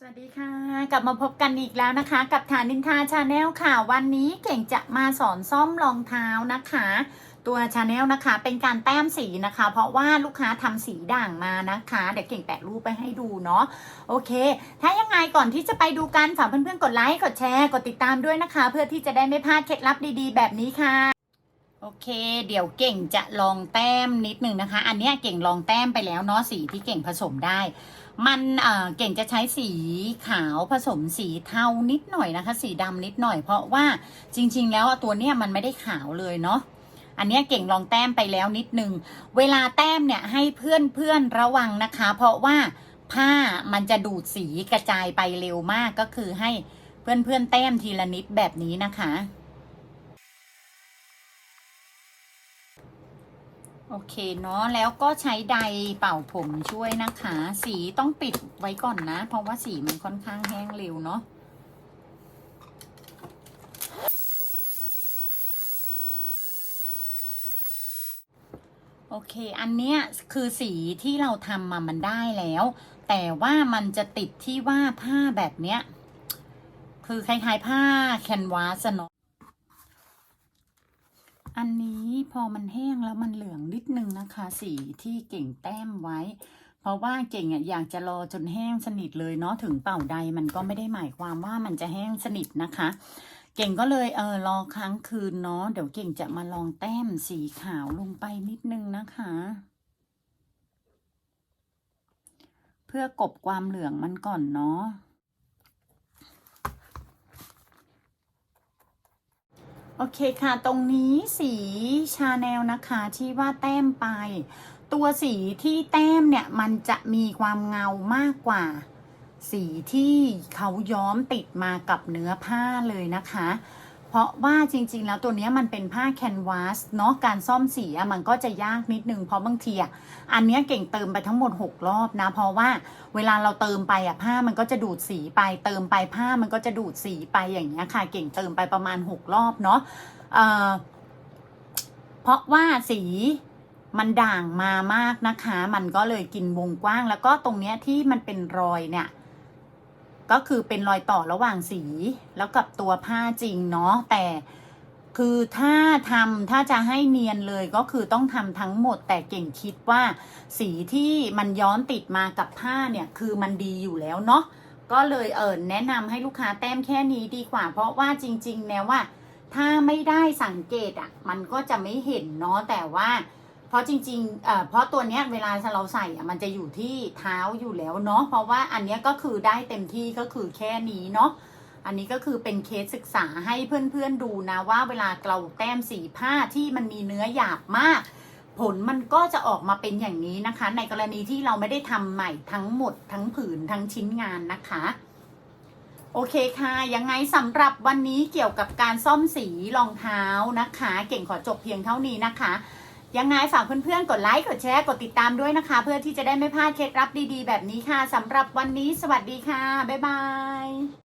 สวัสดีค่ะ กลับมาพบกันอีกแล้วนะคะ กับฐานนินทาชาแนลค่ะ วันนี้เก่งจะมาสอนซ่อมรองเท้านะคะ ตัวชาแนลนะคะเป็นการแต้มสีนะคะ เพราะว่าลูกค้าทำสีด่างมานะคะ เดี๋ยวเก่งแปะรูปไปให้ดูเนาะโอเค ถ้ายังไงก่อนที่จะไปดูกันฝากเพื่อนๆกดไลค์กดแชร์กดติดตามด้วยนะคะ เพื่อที่จะได้ไม่พลาดเคล็ดลับดีๆ แบบนี้ค่ะโอเค เดี๋ยวเก่งจะลองแต้มนิดหนึ่งนะคะ อันนี้เก่งลองแต้มไปแล้วเนาะสีที่เก่งผสมได้ มันเก่งจะใช้สีขาวผสมสีเทานิดหน่อยนะคะ สีดำนิดหน่อย เพราะว่าจริง ๆ แล้วตัวเนี้ยมันไม่ได้ขาวเลยเนาะอันนี้เก่งลองแต้มไปแล้วนิดนึง เวลาแต้มเนี่ยให้เพื่อนเพื่อนๆระวังนะคะ เพราะว่าผ้ามันจะดูดสีกระจายไปเร็วมากก็คือให้เพื่อนเพื่อนๆแต้มทีละนิดแบบนี้นะคะ โอเคเนาะแล้วก็ใช้ไดร์เป่าผมช่วยนะคะ สีต้องปิดไว้ก่อนนะ เพราะว่าสีมันค่อนข้างแห้งเร็วเนาะโอเค อันเนี้ยคือสีที่เราทำมามันได้แล้ว แต่ว่ามันจะติดที่ว่าผ้าแบบเนี้ย คือคล้ายๆผ้าแคนวาสเนาะ อันนี้พอมันแห้งแล้วมันเหลืองนิดนึงนะคะ สีที่เก่งแต้มไว้ เพราะว่าเก่งอะอยากจะรอจนแห้งสนิทเลยเนาะถึงเป่าใดมันก็ไม่ได้หมายความว่ามันจะแห้งสนิทนะคะ เก่งก็เลยเออรอค้างคืนเนาะเดี๋ยวเก่งจะมาลองแต้มสีขาวลงไปนิดนึงนะคะ เพื่อกบความเหลืองมันก่อนเนาะ โอเคค่ะ ตรงนี้สีชาแนลนะคะที่ว่าแต้มไป ตัวสีที่แต้มเนี่ยมันจะมีความเงามากกว่า สีที่เขาย้อมติดมากับเนื้อผ้าเลยนะคะ เพราะว่าจริง ๆ แล้วตัวนี้มันเป็นผ้าแคนวาสเนาะการซ่อมสีมันก็จะยากนิดนึงเพราะบางทีอะอันเนี้ยเก่งเติมไปทั้งหมด 6 รอบนะ เพราะว่าเวลาเราเติมไปอะผ้ามันก็จะดูดสีไป เติมไปผ้ามันก็จะดูดสีไปอย่างเงี้ยค่ะ เก่งเติมไปประมาณ 6 รอบเนาะเเพราะว่าสีมันด่างมามากนะคะ มันก็เลยกินวงกว้าง แล้วก็ตรงเนี้ยที่มันเป็นรอยเนี่ย ก็คือเป็นรอยต่อระหว่างสี แล้วกับตัวผ้าจริงเนาะแต่คือถ้าทำถ้าจะให้เนียนเลยก็คือต้องทำทั้งหมดแต่เก่งคิดว่า สีที่มันย้อนติดมากับผ้าเนี่ยคือมันดีอยู่แล้วเนาะก็เลยเออแนะนำให้ลูกค้าแต้มแค่นี้ดีกว่า เพราะว่าจริง ๆแล้วว่า ถ้าไม่ได้สังเกตอะ มันก็จะไม่เห็นเนาะแต่ว่า เพราะจริงๆเพราะตัวเนี้ยเวลาเราใส่มันจะอยู่ที่เท้าอยู่แล้วเนาะ เพราะว่าอันเนี้ยก็คือได้เต็มที่ก็คือแค่นี้เนาะ อันนี้ก็คือเป็นเคสศึกษาให้เพื่อนๆดูนะว่าเวลาเราแต้มสีผ้าที่มันมีเนื้อหยาบมาก ผลมันก็จะออกมาเป็นอย่างนี้นะคะ ในกรณีที่เราไม่ได้ทำใหม่ทั้งหมดทั้งผืนทั้งชิ้นงานนะคะโอเคค่ะ ยังไงสำหรับวันนี้เกี่ยวกับการซ่อมสีรองเท้านะคะ เก่งขอจบเพียงเท่านี้นะคะ ยังไงฝากเพื่อนๆ กดไลค์ กดแชร์ กดติดตามด้วยนะคะ เพื่อที่จะได้ไม่พลาดเคล็ดลับดีๆ แบบนี้ค่ะสำหรับวันนี้สวัสดีค่ะ บ๊ายบาย